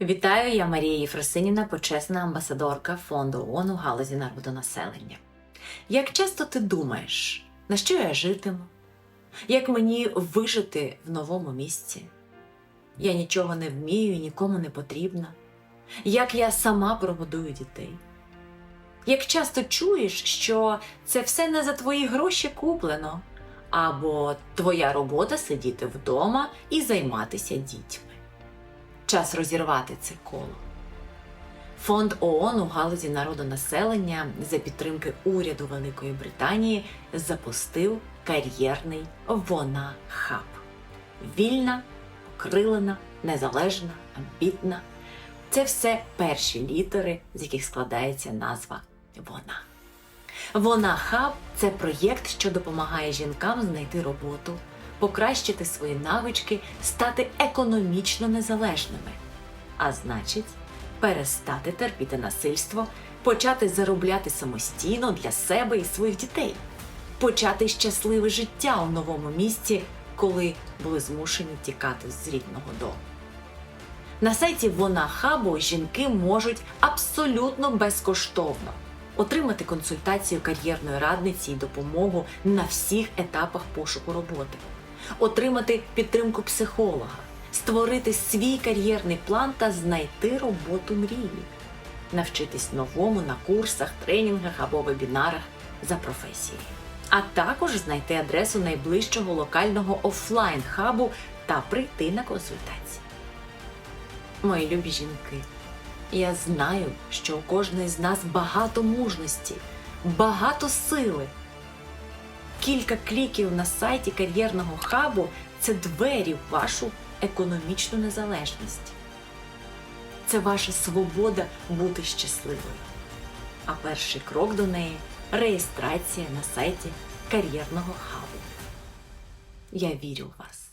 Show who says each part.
Speaker 1: Вітаю, я Марія Єфросиніна, почесна амбасадорка фонду ООН у галузі народонаселення. Як часто ти думаєш, на що я житиму? Як мені вижити в новому місці? Я нічого не вмію нікому не потрібна. Як я сама прогодую дітей? Як часто чуєш, що це все не за твої гроші куплено, або твоя робота сидіти вдома і займатися дітьми? Час розірвати це коло. Фонд ООН у галузі народонаселення за підтримки уряду Великої Британії запустив кар'єрний Вона Хаб. Вільна, окрилена, незалежна, амбітна. Це все перші літери, з яких складається назва Вона. Вона Хаб це проєкт, що допомагає жінкам знайти роботу, покращити свої навички, стати економічно незалежними, а значить, перестати терпіти насильство, почати заробляти самостійно для себе і своїх дітей, почати щасливе життя у новому місці, коли були змушені тікати з рідного дому. На сайті Вона Хабу жінки можуть абсолютно безкоштовно отримати консультацію кар'єрної радниці і допомогу на всіх етапах пошуку роботи, отримати підтримку психолога, створити свій кар'єрний план та знайти роботу мрії, навчитись новому на курсах, тренінгах або вебінарах за професією. А також знайти адресу найближчого локального офлайн хабу та прийти на консультації. Мої любі жінки, я знаю, що у кожної з нас багато мужності, багато сили. Кілька кліків на сайті кар'єрного хабу це двері в вашу економічну незалежність. Це ваша свобода бути щасливою. А перший крок до неї реєстрація на сайті кар'єрного хабу. Я вірю в вас.